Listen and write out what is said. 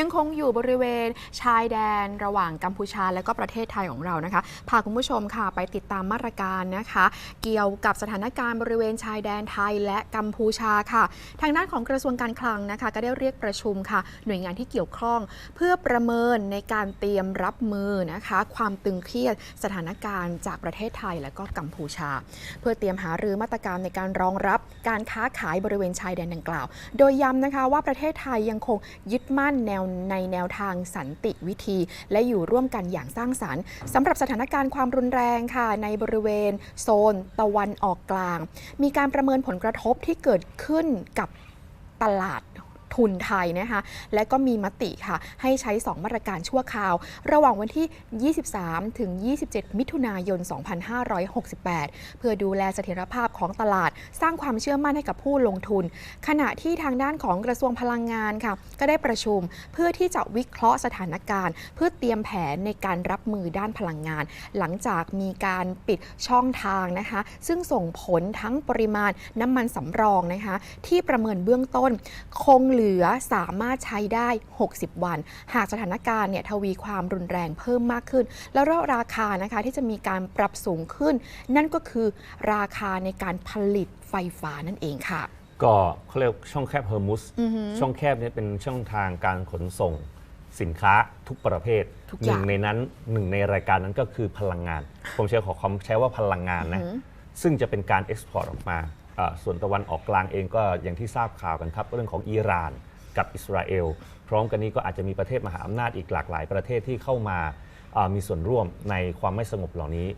ยังคงอยู่บริเวณชายแดนระหว่างกัมพูชาและก็ประเทศไทยของเรานะคะพาคุณผู้ชมค่ะไปติดตามมาตรการนะคะ เกี่ยวกับสถานการณ์บริเวณชายแดนไทยและกัมพูชาค่ะ ทางด้านของกระทรวงการคลังนะคะ ก็ได้เรียกประชุมค่ะ หน่วยงานที่เกี่ยวข้อง เพื่อประเมินในการเตรียมรับมือนะคะ ความตึงเครียดสถานการณ์จากประเทศไทยและก็กัมพูชา เพื่อเตรียมหารือมาตรการในการรองรับการค้าขายบริเวณชายแดนดังกล่าว โดยย้ำนะคะว่าประเทศไทยยังคงยึดมั่นแนวในแนวทางสันติวิธี และอยู่ร่วมกันอย่างสร้างสรรค์สำหรับสถานการณ์ความรุนแรงค่ะ ในบริเวณ โซน ตะวันออกกลาง มีการประเมินผลกระทบที่เกิดขึ้นกับตลาด ทุนไทยนะคะและก็มีมติค่ะ ให้ใช้ 2 มาตรการชั่วคราว ระหว่างวันที่ 23 ถึง 27 มิถุนายน 2568 เพื่อดูแลเสถียรภาพของตลาด สร้างความเชื่อมั่นให้กับผู้ลงทุน ขณะที่ทางด้านของกระทรวงพลังงานค่ะ ก็ได้ประชุมเพื่อที่จะวิเคราะห์สถานการณ์ เพื่อเตรียมแผนในการรับมือด้านพลังงาน หลังจากมีการปิดช่องทางนะคะ ซึ่งส่งผลทั้งปริมาณน้ำมันสำรองนะคะ ที่ประเมินเบื้องต้นคงเหลือสามารถใช้ได้ 60 วัน หากสถานการณ์เนี่ยทวีความรุนแรงเพิ่มมากขึ้น แล้วราคานะคะที่จะมีการปรับสูงขึ้น นั่นก็คือราคาในการผลิตไฟฟ้านั่นเองค่ะ ก็เขาเรียกช่องแคบเฮอร์มุสอือหือช่องแคบเนี้เป็นช่องทางการขนส่งสินค้าทุกประเภททุกหอย่านึ่งงในนั้นหนึ่งในรายการนั้นก็คือพลังงาน ผมใช้ขอความใช้ว่าพลังงานนะอือหือซึ่งจะเป็นการเอ็กซ์พอร์ตออกมาอ่า ส่วนตะวันออกกลางเองก็อย่างที่ทราบข่าวกันครับ เรื่องของอิหร่านกับอิสราเอล พร้อมกันนี้ก็อาจจะมีประเทศมหาอำนาจอีกหลากหลายประเทศที่เข้ามามีส่วนร่วมในความไม่สงบเหล่านี้